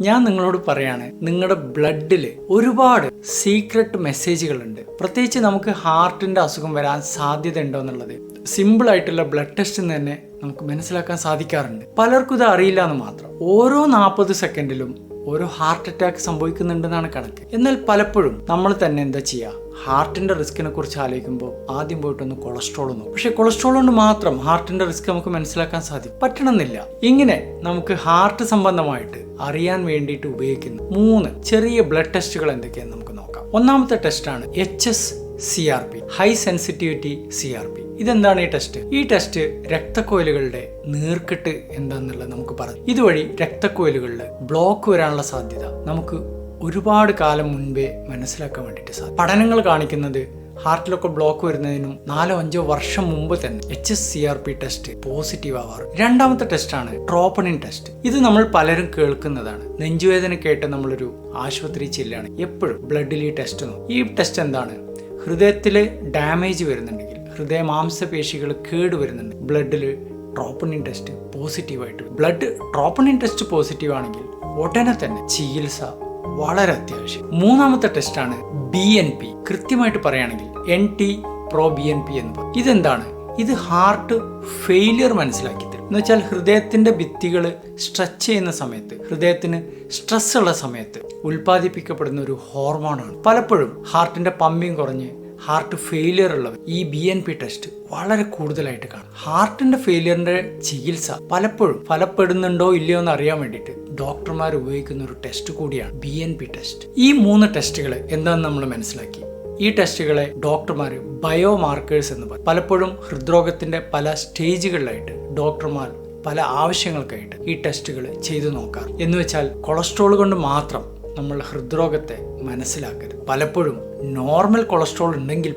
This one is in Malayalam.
ഞാൻ നിങ്ങളോട് പറയാണ് നിങ്ങളുടെ ബ്ലഡിൽ ഒരുപാട് സീക്രട്ട് മെസ്സേജുകൾ ഉണ്ട് പ്രത്യേകിച്ച് നമുക്ക് ഹാർട്ടിന്റെ അസുഖം വരാൻ സാധ്യത ഉണ്ടോ എന്നുള്ളത്. സിമ്പിൾ ആയിട്ടുള്ള ബ്ലഡ് ടെസ്റ്റ് തന്നെ നമുക്ക് മനസ്സിലാക്കാൻ സാധിക്കാറുണ്ട്. പലർക്കും ഇത് അറിയില്ല എന്ന് മാത്രം. ഓരോ നാൽപ്പത് സെക്കൻഡിലും ഓരോ ഹാർട്ട് അറ്റാക്ക് സംഭവിക്കുന്നുണ്ടെന്നാണ് കണക്ക്. എന്നാൽ പലപ്പോഴും നമ്മൾ തന്നെ എന്താ ചെയ്യുക ഹാർട്ടിന്റെ റിസ്കിനെ കുറിച്ച് ആലോചിക്കുമ്പോൾ ആദ്യം പോയിട്ടൊന്ന് കൊളസ്ട്രോൾ നോക്കും. പക്ഷെ കൊളസ്ട്രോൾ കൊണ്ട് മാത്രം ഹാർട്ടിന്റെ റിസ്ക് നമുക്ക് മനസ്സിലാക്കാൻ സാധിക്കും പറ്റണമെന്നില്ല. ഇങ്ങനെ നമുക്ക് ഹാർട്ട് സംബന്ധമായിട്ട് അറിയാൻ വേണ്ടിയിട്ട് ഉപയോഗിക്കുന്ന മൂന്ന് ചെറിയ ബ്ലഡ് ടെസ്റ്റുകൾ എന്തൊക്കെയാണെന്ന് നമുക്ക് നോക്കാം. ഒന്നാമത്തെ ടെസ്റ്റാണ് H S C R P high sensitivity C R P ഇതെന്താണ് ഈ ടെസ്റ്റ് ഈ ടെസ്റ്റ് രക്തക്കോയിലുകളുടെ നീർക്കെട്ട് എന്താണെന്നുള്ളത് നമുക്ക് പറയാം. ഇതുവഴി രക്തക്കോയിലുകളിൽ ബ്ലോക്ക് വരാനുള്ള സാധ്യത നമുക്ക് ഒരുപാട് കാലം മുൻപേ മനസ്സിലാക്കാൻ വേണ്ടിയിട്ട് സാധിക്കും. പഠനങ്ങൾ കാണിക്കുന്നത് ഹാർട്ടിലൊക്കെ ബ്ലോക്ക് വരുന്നതിനും നാലോ അഞ്ചോ വർഷം മുമ്പ് തന്നെ H S C R P test positive ആവാറ്. രണ്ടാമത്തെ ടെസ്റ്റാണ് ട്രോപ്പണിൻ ടെസ്റ്റ് ഇത് നമ്മൾ പലരും കേൾക്കുന്നതാണ്. നെഞ്ചുവേദന കേട്ട് നമ്മളൊരു ആശുപത്രി ചെല്ലുകയാണ് എപ്പോഴും ബ്ലഡിൽ ഈ ടെസ്റ്റ് ഈ ടെസ്റ്റ് എന്താണ്? ഹൃദയത്തിൽ ഡാമേജ് വരുന്നുണ്ടെങ്കിൽ ഹൃദയ മാംസപേശികൾ കേട് വരുന്നുണ്ട് ബ്ലഡിൽ ട്രോപ്പണിൻ ടെസ്റ്റ് പോസിറ്റീവായിട്ട് ബ്ലഡ് ട്രോപ്പണിൻ ടെസ്റ്റ് പോസിറ്റീവ് ആണെങ്കിൽ ഉടനെ തന്നെ ചികിത്സ വളരെ അത്യാവശ്യം. മൂന്നാമത്തെ ടെസ്റ്റാണ് ബി എൻ പി. കൃത്യമായിട്ട് പറയുകയാണെങ്കിൽ N T pro B N P എന്ന് പറയും. ഇതെന്താണ്? ഇത് ഹാർട്ട് ഫെയിലിയർ മനസ്സിലാക്കി തരും എന്ന് വെച്ചാൽ ഹൃദയത്തിന്റെ ഭിത്തികൾ സ്ട്രെച്ച് ചെയ്യുന്ന സമയത്ത് ഹൃദയത്തിന് സ്ട്രെസ് ഉള്ള സമയത്ത് ഉൽപ്പാദിപ്പിക്കപ്പെടുന്ന ഒരു ഹോർമോണാണ് പലപ്പോഴും ഹാർട്ടിന്റെ പമ്പിങ് കുറഞ്ഞ് ഹാർട്ട് ഫെയിലിയർ ഉള്ളവർ ഈ ബി എൻ പി ടെസ്റ്റ് വളരെ കൂടുതലായിട്ട് കാണും. ഹാർട്ടിന്റെ ഫെയിലിയറിന്റെ ചികിത്സ പലപ്പോഴും ഫലപ്പെടുന്നുണ്ടോ ഇല്ലയോ എന്ന് അറിയാൻ വേണ്ടിയിട്ട് ഡോക്ടർമാർ ഉപയോഗിക്കുന്ന ഒരു ടെസ്റ്റ് കൂടിയാണ് ബി എൻ പി ടെസ്റ്റ് ഈ മൂന്ന് ടെസ്റ്റുകൾ എന്താണെന്ന് നമ്മൾ മനസ്സിലാക്കി? ഈ ടെസ്റ്റുകളെ ഡോക്ടർമാർ ബയോ മാർക്കേഴ്സ് എന്ന് പറയും. പലപ്പോഴും ഹൃദ്രോഗത്തിന്റെ പല സ്റ്റേജുകളിലായിട്ട് ഡോക്ടർമാർ പല ആവശ്യങ്ങൾക്കായിട്ട് ഈ ടെസ്റ്റുകൾ ചെയ്തു നോക്കാറ്. എന്ന് വെച്ചാൽ കൊളസ്ട്രോൾ കൊണ്ട് മാത്രം നമ്മൾ ഹൃദ്രോഗത്തെ മനസ്സിലാക്കരുത്. പലപ്പോഴും നോർമൽ കൊളസ്ട്രോൾ ഉണ്ടെങ്കിൽ